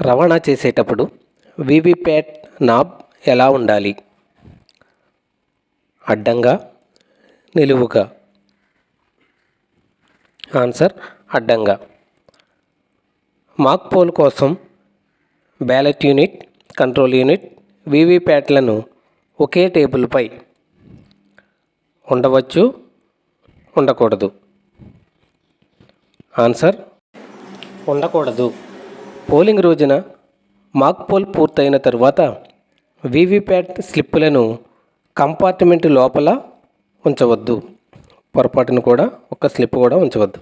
రవాణా చేసేటప్పుడు VVPAT knob ఎలా ఉండాలి? అడ్డంగా నిలువుగా. ఆన్సర్ అడ్డంగా. మాక్ పోల్ కోసం బ్యాలెట్ యూనిట్ కంట్రోల్ యూనిట్ వీవీప్యాట్లను ఒకే టేబుల్పై ఉండవచ్చు ఉండకూడదు. ఆన్సర్ ఉండకూడదు. పోలింగ్ రోజున మాక్ పోల్ పూర్తయిన తరువాత వీవీప్యాట్ స్లిప్పులను కంపార్ట్మెంట్ లోపల ఉంచవద్దు. పొరపాటును కూడా ఒక స్లిప్ కూడా ఉంచవద్దు.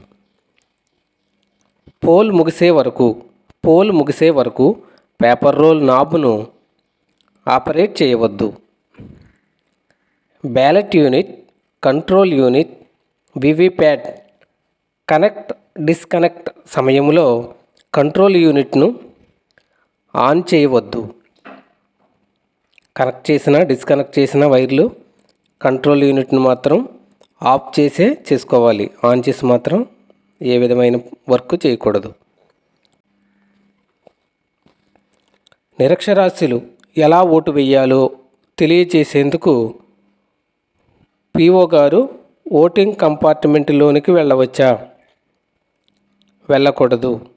పోల్ ముగిసే వరకు పోల్ ముగిసే వరకు పేపర్ రోల్ నాబ్ను ఆపరేట్ చేయవద్దు. Ballot unit control unit VVPAT connect disconnect సమయంలో కంట్రోల్ యూనిట్ను ఆన్ చేయవద్దు. కనెక్ట్ చేసిన డిస్కనెక్ట్ చేసిన వైర్లు కంట్రోల్ యూనిట్ను మాత్రం ఆఫ్ చేసే చేసుకోవాలి. ఆన్ చేసి మాత్రం ఏ విధమైన వర్క్ చేయకూడదు. నిరక్షరాస్యులు ఎలా ఓటు వేయాలో తెలియచేసేందుకు పిఓ గారు ఓటింగ్ కంపార్ట్మెంట్లోనికి వెళ్ళవచ్చా? వెళ్ళకూడదు.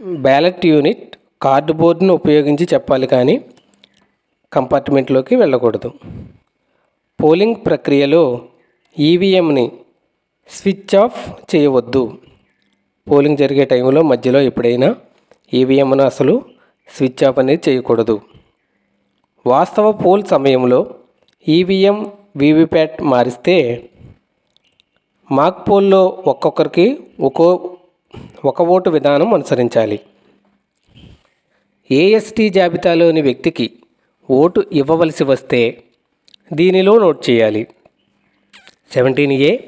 బ్యాలెట్ యూనిట్ కార్డుబోర్డును ఉపయోగించి చెప్పాలి కానీ కంపార్ట్మెంట్లోకి వెళ్ళకూడదు. పోలింగ్ ప్రక్రియలో ఈవీఎంని స్విచ్ ఆఫ్ చేయవద్దు. పోలింగ్ జరిగే టైంలో మధ్యలో ఎప్పుడైనా ఈవీఎంను అసలు స్విచ్ ఆఫ్ అనేది చేయకూడదు. వాస్తవ పోల్ సమయంలో ఈవీఎం వీవీప్యాట్ మారిస్తే మాక్ పోల్లో ఒక్కొక్కరికి ఒక్కో ఒక ఓటు విధానం అనుసరించాలి. ఏఎస్టీ జాబితాలోని వ్యక్తికి ఓటు ఇవ్వవలసి వస్తే దీనిలో నోట్ చేయాలి. Seventeen A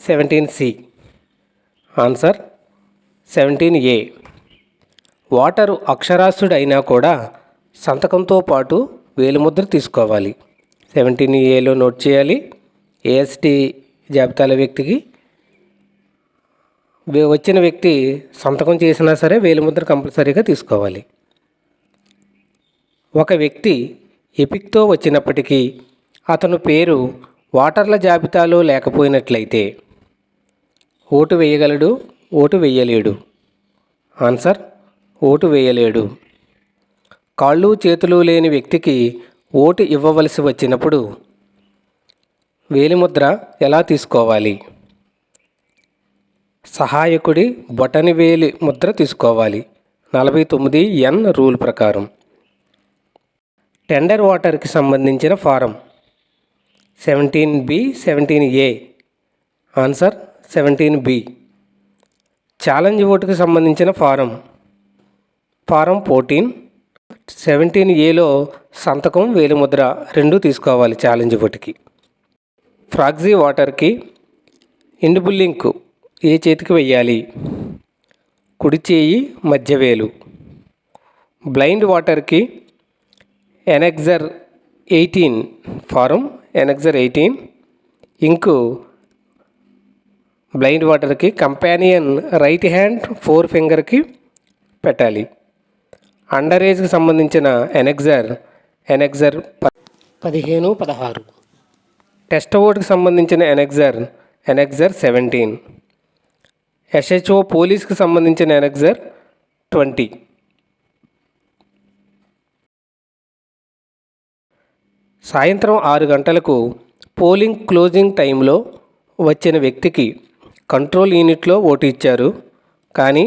seventeen C answer seventeen A voter అక్షరాస్యుడైనా కూడా సంతకంతో పాటు వేలిముద్ర తీసుకోవాలి. సెవెంటీన్ ఏలో నోట్ చేయాలి. ఏఎస్టీ జాబితాల వ్యక్తికి వచ్చిన వ్యక్తి సంతకం చేసినా సరే వేలిముద్ర కంపల్సరీగా తీసుకోవాలి. ఒక వ్యక్తి ఎపిక్తో వచ్చినప్పటికీ అతను పేరు ఓటర్ల జాబితాలో లేకపోయినట్లయితే ఓటు వేయగలడు ఓటు వేయలేడు. ఆన్సర్ ఓటు వేయలేడు. కాళ్ళు చేతులు లేని వ్యక్తికి ఓటు ఇవ్వవలసి వచ్చినప్పుడు వేలిముద్ర ఎలా తీసుకోవాలి? సహాయకుడి బొటని వేలి ముద్ర తీసుకోవాలి. నలభై తొమ్మిది ఎన్ రూల్ ప్రకారం. టెండర్ వాటర్కి సంబంధించిన form. Seventeen B seventeen A. Answer seventeen B. Challenge ఓటుకి సంబంధించిన ఫారం. Form fourteen. సెవెంటీన్ ఏలో సంతకం వేలిముద్ర రెండు తీసుకోవాలి ఛాలెంజ్ ఓటుకి. ఫ్రాగ్జీ వాటర్కి ఇండిబుల్లింక్ ఏ చేతికి వెయ్యాలి? కుడి చేయి మధ్యవేలు. బ్లైండ్ వాటర్కి annexure eighteen form annexure eighteen. Ink blind వాటర్కి కంపానియన్ రైట్ హ్యాండ్ ఫోర్ ఫింగర్కి పెట్టాలి. అండర్ ఏజ్కి సంబంధించిన ఎనెక్జర్ ఎనెక్జర్ పదిహేను పదహారు. టెస్ట్ ఓటుకి సంబంధించిన ఎనెక్జర్ ఎనెక్జర్ సెవెంటీన్. ఎస్హెచ్ఓ పోలీస్కి సంబంధించిన ఎనక్జర్ ట్వంటీ. సాయంత్రం ఆరు గంటలకు పోలింగ్ క్లోజింగ్ టైంలో వచ్చిన వ్యక్తికి కంట్రోల్ యూనిట్లో ఓటు ఇచ్చారు. కానీ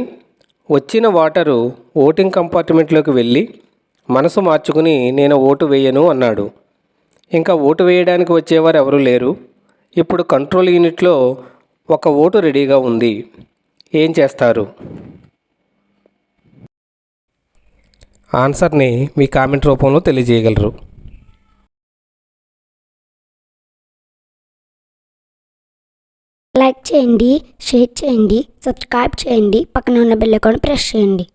వచ్చిన ఓటరు ఓటింగ్ కంపార్ట్మెంట్లోకి వెళ్ళి మనసు మార్చుకుని నేను ఓటు వేయను అన్నాడు. ఇంకా ఓటు వేయడానికి వచ్చేవారు ఎవరూ లేరు. ఇప్పుడు కంట్రోల్ యూనిట్లో ఒక ఓటు రెడీగా ఉంది. ఏం చేస్తారు? ఆన్సర్ని మీ కామెంట్ రూపంలో తెలియజేయగలరు. లైక్ చేయండి షేర్ చేయండి సబ్స్క్రైబ్ చేయండి పక్కన ఉన్న బెల్ ఐకాన్ ప్రెస్ చేయండి.